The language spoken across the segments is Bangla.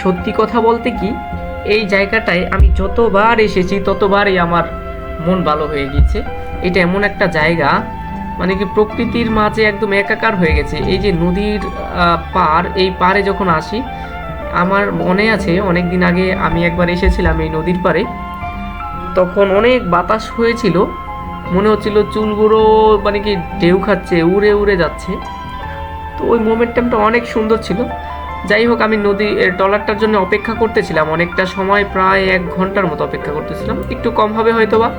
সত্যি কথা বলতে কি, এই জায়গাটায় আমি যতবার এসেছি, ততবারই আমার মন ভালো হয়ে গিয়েছে। এটা এমন একটা জায়গা মানে কি প্রকৃতির মাঝে একদম একাকার হয়ে গেছে। এই যে নদীর পার এই পারে যখন আসি, আমার মনে আছে অনেক দিন আগে আমি একবার এসেছিলাম এই নদীর পারে তখন অনেক বাতাস হয়েছিল। মনে হচ্ছিল চুলগুলো মানে কি ঢেউ খাচ্ছে, উড়ে উড়ে যাচ্ছে। তো ওই মোমেন্টামটা অনেক সুন্দর ছিল। যাই হোক আমি নদী এ, ট্রলারটার জন্য অপেক্ষা করতেছিলাম। অনেকটা সময় প্রায় এক ঘণ্টার মতো অপেক্ষা করতেছিলাম। একটু কম হবে হয়তো বা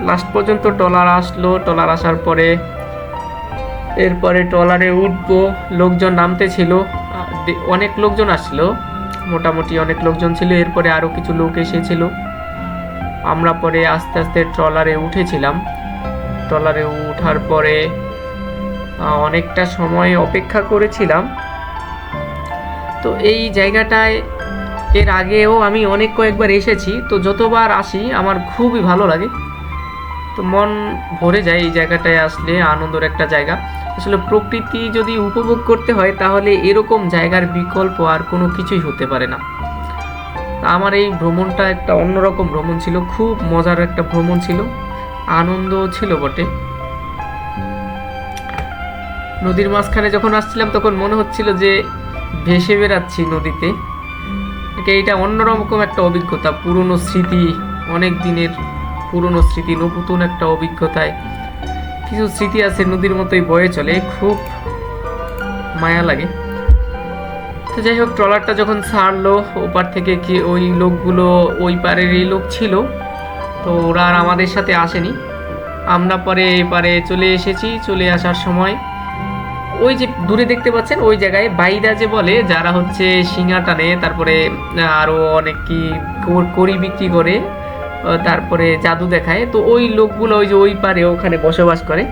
লাস্ট পর্যন্ত ট্রলার আসলো। ট্রলার আসার পরে এরপরে ট্রলারে উঠবো। লোকজন নামতে ছিল অনেক লোকজন আসছিল। মোটামুটি অনেক লোকজন ছিল। এরপরে আরও কিছু লোক এসেছিল। আমরা পরে আস্তে আস্তে ট্রলারে উঠেছিলাম। ট্রলারে উঠার পরে অনেকটা সময় অপেক্ষা করেছিলাম। তো এই জায়গাটায় এর আগেও আমি অনেক কয়েকবার এসেছি, তো যতবার আসি আমার খুবই ভালো লাগে। তো মন ভরে যায় এই জায়গাটায় আসলে আনন্দের একটা জায়গা। আসলে প্রকৃতি যদি উপভোগ করতে হয় তাহলে এরকম জায়গার বিকল্প আর কোনো কিছুই হতে পারে না। আমার এই ভ্রমণটা একটা অন্যরকম ভ্রমণ ছিল, খুব মজার একটা ভ্রমণ ছিল আনন্দ ছিল বটে। নদীর মাঝখানে যখন আসছিলাম তখন মনে হচ্ছিল যে ভেসে বেড়াচ্ছি নদীতে। এটা অন্যরকম একটা অভিজ্ঞতা, পুরনো স্মৃতি, অনেক দিনের পুরনো স্মৃতি, নতুন একটা অভিজ্ঞতায়। কিছু স্মৃতি আছে নদীর মতোই বয়ে চলে, খুব মায়া লাগে। তো যাই হোক, ট্রলারটা যখন ছাড়লো, ওপার থেকে কি ওই লোকগুলো, ওই পারের এই লোক ছিল, তো ওরা আর আমাদের সাথে আসেনি। আমরা পরে এপারে চলে এসেছি, চলে আসার সময় ওই যে দূরে দেখতে পাচ্ছেন, ওই জায়গায় বাইরা যে বলে, যারা হচ্ছে শিঙা টানে, তারপরে আরও অনেক কি করি বিক্রি করে তারপরে জাদু দেখায়, তো ওই লোকগুলো ওই যে ওই পারে ওখানে বসবাস করে।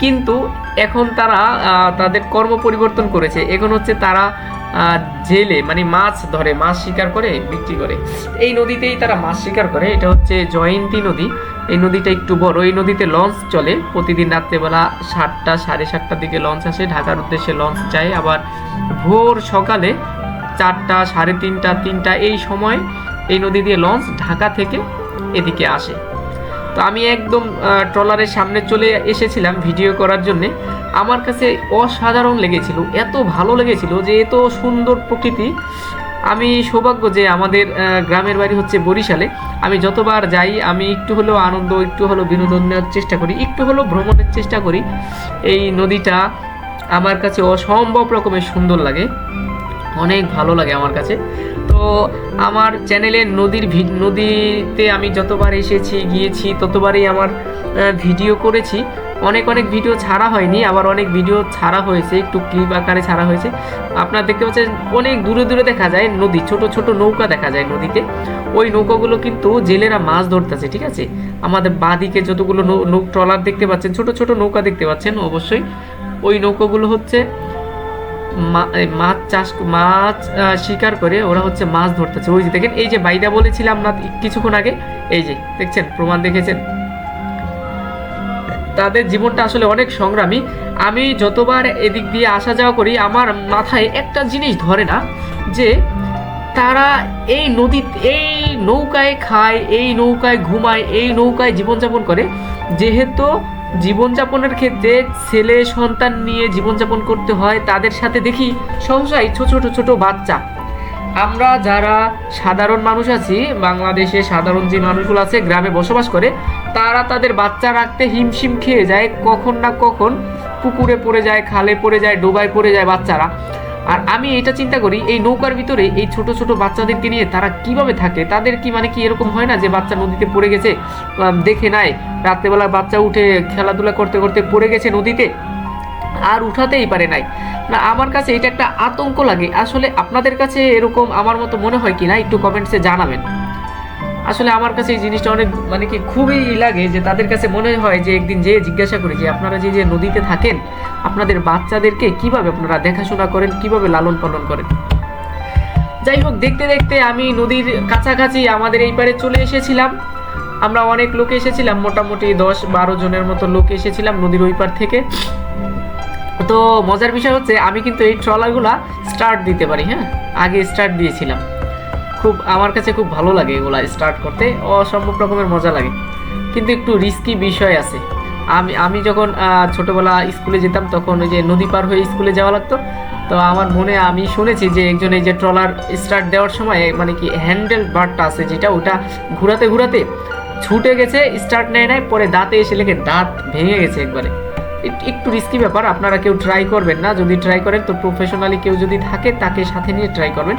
কিন্তু এখন তারা তাদের কর্ম পরিবর্তন করেছে। এখন হচ্ছে তারা জেলে মানে মাছ ধরে, মাছ শিকার করে, বিক্রি করে। এই নদীতেই তারা মাছ শিকার করে। এটা হচ্ছে জয়ন্তী নদী। এই নদীটা একটু বড়। এই নদীতে লঞ্চ চলে। প্রতিদিন রাত্রেবেলা সাতটা, সাড়ে সাতটার দিকে লঞ্চ আসে। ঢাকার উদ্দেশ্যে লঞ্চ যায়। আবার ভোর সকালে চারটা, সাড়ে তিনটা তিনটা, এই সময় এই নদী দিয়ে লঞ্চ ঢাকা থেকে এদিকে আসে। তো আমি একদম ট্রলারের সামনে চলে এসেছিলাম ভিডিও করার জন্যে। আমার কাছে অসাধারণ লেগেছিল, এত ভালো লেগেছিল যে এত সুন্দর প্রকৃতি। আমি সৌভাগ্য যে আমাদের গ্রামের বাড়ি হচ্ছে বরিশালে। আমি যতবার যাই, আমি একটু হলেও আনন্দ, একটু হলেও বিনোদন নেওয়ার চেষ্টা করি, একটু হলেও ভ্রমণের চেষ্টা করি। এই নদীটা আমার কাছে অসম্ভব রকমের সুন্দর লাগে। অনেক ভালো লাগে আমার কাছে। তো আমার চ্যানেলে নদীর নদীতে আমি যতবার এসেছি, গিয়েছি, ততবারই আমার ভিডিও করেছি। অনেক অনেক ভিডিও ছাড়া হয়নি, আবার অনেক ভিডিও ছাড়া হয়েছে, একটু ক্লিপ আকারে ছাড়া হয়েছে। আপনার দেখতে পাচ্ছেন, অনেক দূরে দূরে দেখা যায় নদী, ছোট ছোট নৌকা দেখা যায় নদীতে। ওই নৌকাগুলো কিন্তু জেলেরা মাছ ধরতেছে, ঠিক আছে? আমাদের বাঁদিকে যতগুলো নৌ, ট্রলার দেখতে পাচ্ছেন, ছোট ছোট নৌকা দেখতে পাচ্ছেন অবশ্যই। ওই নৌকাগুলো হচ্ছে মাছ চাষ, মাছ শিকার করে ওরা হচ্ছে মাছ ধরতেছে। ওই যে দেখেন, এই যে বাইদা বলেছিলাম না, কিছুক্ষণ আগে, এই যে, দেখছেন, প্রমাণ দেখেছেন? তাদের জীবনটা আসলে অনেক সংগ্রামী। আমি যতবার এদিক দিয়ে আসা যাওয়া করি, আমার মাথায় একটা জিনিস ধরে না, যে তারা এই নদী, এই নৌকায় খায়, এই নৌকায় ঘুমায়, এই নৌকায় জীবনযাপন করে। যেহেতু জীবনযাপনের ক্ষেত্রে ছেলে, সন্তান নিয়ে জীবনযাপন করতে হয়, তাদের সাথে দেখি সহসাই ছোট ছোট ছোট বাচ্চা। আমরা যারা সাধারণ মানুষ আছি, বাংলাদেশে সাধারণ যে মানুষগুলো আছে, গ্রামে বসবাস করে, তারা তাদের বাচ্চা রাখতে হিমশিম খেয়ে যায়, কখন না কখন পুকুরে পড়ে যায়, খালে পড়ে যায়, ডোবায় পড়ে যায় বাচ্চারা। আর আমি এটা চিন্তা করি, এই নৌকার ভিতরে এই ছোট ছোট বাচ্চাদেরকে নিয়ে তারা কীভাবে থাকে? তাদের কি মানে কি এরকম হয় না যে বাচ্চা নদীতে পড়ে গেছে দেখে নাই? রাত্রেবেলা বাচ্চা উঠে খেলাধুলা করতে করতে পড়ে গেছে নদীতে আর উঠাতেই পারে নাই। না, আমার কাছে এটা একটা আতঙ্ক লাগে। আসলে আপনাদের কাছে এরকম আমার মতো মনে হয় কি না একটু কমেন্টসে জানাবেন। আসলে আমার কাছে এই জিনিসটা অনেক মানে কি, খুবই লাগে যে তাদের কাছে মনে হয় যে একদিন যে জিজ্ঞাসা করি যে আপনারা যে যে নদীতে থাকেন, আপনাদের বাচ্চাদেরকে কীভাবে আপনারা দেখাশোনা করেন, কীভাবে লালন পালন করেন? যাই হোক, দেখতে দেখতে আমি নদীর কাছাকাছি আমাদের এই পারে চলে এসেছিলাম। আমরা অনেক লোক এসেছিলাম, মোটামুটি দশ বারো জনের মতো লোক এসেছিলাম নদীর ওই পার থেকে। তো মজার বিষয় হচ্ছে, আমি কিন্তু এই ট্রলারগুলা স্টার্ট দিতে পারি হ্যাঁ? আগে স্টার্ট দিয়েছিলাম। খুব, আমার কাছে খুব ভালো লাগে এগুলা স্টার্ট করতে। অসম্ভব রকমের মজা লাগে। কিন্তু একটু রিস্কি বিষয় আছে। আমি আমি যখন ছোটোবেলা স্কুলে যেতাম, তখন ওই যে নদী পার হয়ে স্কুলে যাওয়া লাগতো। তো আমার মনে, আমি শুনেছি যে একজন এই যে ট্রলার স্টার্ট দেওয়ার সময় মানে কি হ্যান্ডেল বারটা আছে যেটা, ওটা ঘুরাতে ঘুরাতে ছুটে গেছে স্টার্ট নেয় নাই, পরে দাঁতে এসে লেগে দাঁত ভেঙে গেছে একবারে। এক- একটু রিস্কি ব্যাপার, আপনারা কেউ ট্রাই করবেন না। যদি ট্রাই করেন, তো প্রফেশনালি কেউ যদি থাকে, তাকে সাথে নিয়ে ট্রাই করবেন।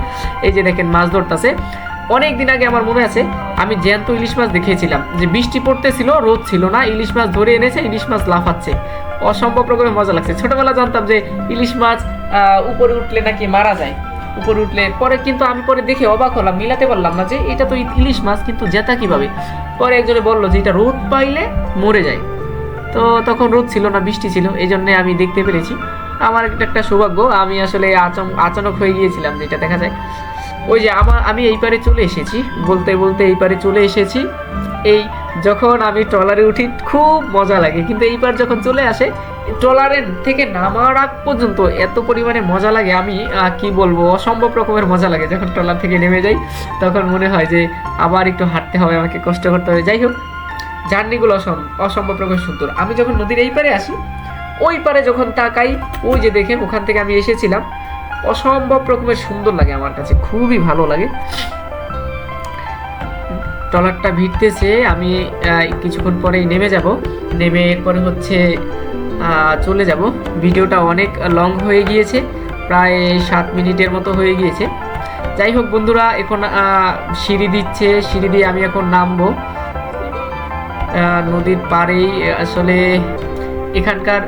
এই যে দেখেন, মাছ ধরতেছে। অনেক দিন আগে আমার মনে আছে, আমি জ্যান্ত ইলিশ মাছ দেখিয়েছিলাম, যে বৃষ্টি পড়তেছিল, রোদ ছিল না, ইলিশ মাছ ধরে এনেছে, ইলিশ মাছ লাফাচ্ছে। অসম্ভব রকমের মজা লাগছে। ছোটবেলা জানতাম যে ইলিশ মাছ উপরে উঠলে নাকি মারা যায়। উপরে উঠলে পরে কিন্তু আমি পরে দেখে অবাক হলাম, মিলাতে পারলাম না যে এটা তো ইলিশ মাছ, কিন্তু জেতা কীভাবে? পরে একজনে বলল যে এটা রোদ পাইলে মরে যায়। তো তখন রোদ ছিল না, বৃষ্টি ছিল এই জন্যে আমি দেখতে পেরেছি। আমার একটা সৌভাগ্য, আমি আসলে আচম- আচানক হয়ে গিয়েছিলাম, যেটা দেখা যায়। ওই যে আমার, আমি এই পারে চলে এসেছি, বলতে বলতে এই পারে চলে এসেছি। এই যখন আমি ট্রলারে উঠি, খুব মজা লাগে, কিন্তু এইবার যখন চলে আসে ট্রলারের থেকে নামার আগ পর্যন্ত এত পরিমাণে মজা লাগে, আমি কি বলব, অসম্ভব রকমের মজা লাগে। যখন ট্রলার থেকে নেমে যাই, তখন মনে হয় যে আবার একটু হাঁটতে হবে, আমাকে কষ্ট করতে হবে। যাই হোক জার্নিগুলো অসম- অসম্ভব রকম সুন্দর। আমি যখন নদীর এই পারে আসি, ওই পারে যখন তাকাই, ওই যে দেখেন, ওখান থেকে আমি এসেছিলাম। অসম্ভব রকমের সুন্দর লাগে আমার কাছে, খুবই ভালো লাগে। ট্রলারটা ভিড়তেছে, আমি কিছুক্ষণ পরেই নেমে যাব। নেমে এরপরে হচ্ছে চলে যাব। ভিডিওটা অনেক লং হয়ে গিয়েছে, প্রায় সাত মিনিটের মতো হয়ে গিয়েছে। যাই হোক বন্ধুরা, এখন সিঁড়ি দিচ্ছে, সিঁড়ি দিয়ে আমি এখন নামবো। নদীর পাড়েই আসলে এখানকার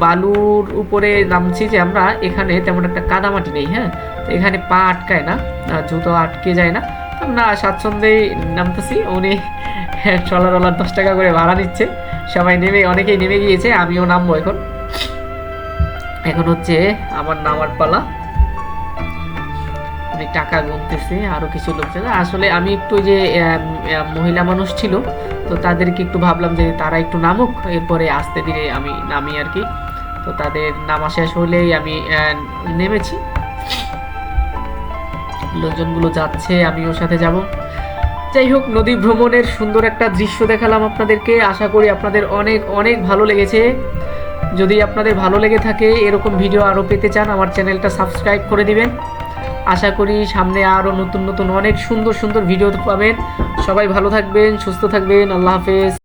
বালুর উপরে নামছি যে আমরা, এখানে তেমন একটা কাদামাটি নেই হ্যাঁ? এখানে পা আটকায় না জুতো আটকে যায় না। না, স্বাচ্ছন্দ্যেই নামতেছি। উনি ট্রলারওয়ালার দশ টাকা করে ভাড়া নিচ্ছে। সবাই নেমে, অনেকেই নেমে গিয়েছে, আমিও নামবো এখন। এখন হচ্ছে আমার নামার পালা। টাকা গুনতেছে আরও কিছু লোকজন। আসলে আমি একটু যে মহিলা মানুষ ছিল, তো তাদেরকে একটু ভাবলাম যে তারা একটু নামুক, এরপরে আসতে ধীরে আমি নামি আর কি। তো তাদের নামা শেষ হলেই আমি নেমেছি। লোকজনগুলো যাচ্ছে, আমি ওর সাথে যাব। যাই হোক, নদী ভ্রমণের সুন্দর একটা দৃশ্য দেখালাম আপনাদেরকে। আশা করি আপনাদের অনেক অনেক ভালো লেগেছে। যদি আপনাদের ভালো লেগে থাকে, এরকম ভিডিও আরও পেতে চান, আমার চ্যানেলটা সাবস্ক্রাইব করে দিবেন। আশা করি সামনে আরও নতুন নতুন অনেক সুন্দর সুন্দর ভিডিও পাবেন। সবাই ভালো থাকবেন, সুস্থ থাকবেন। আল্লাহ হাফেজ।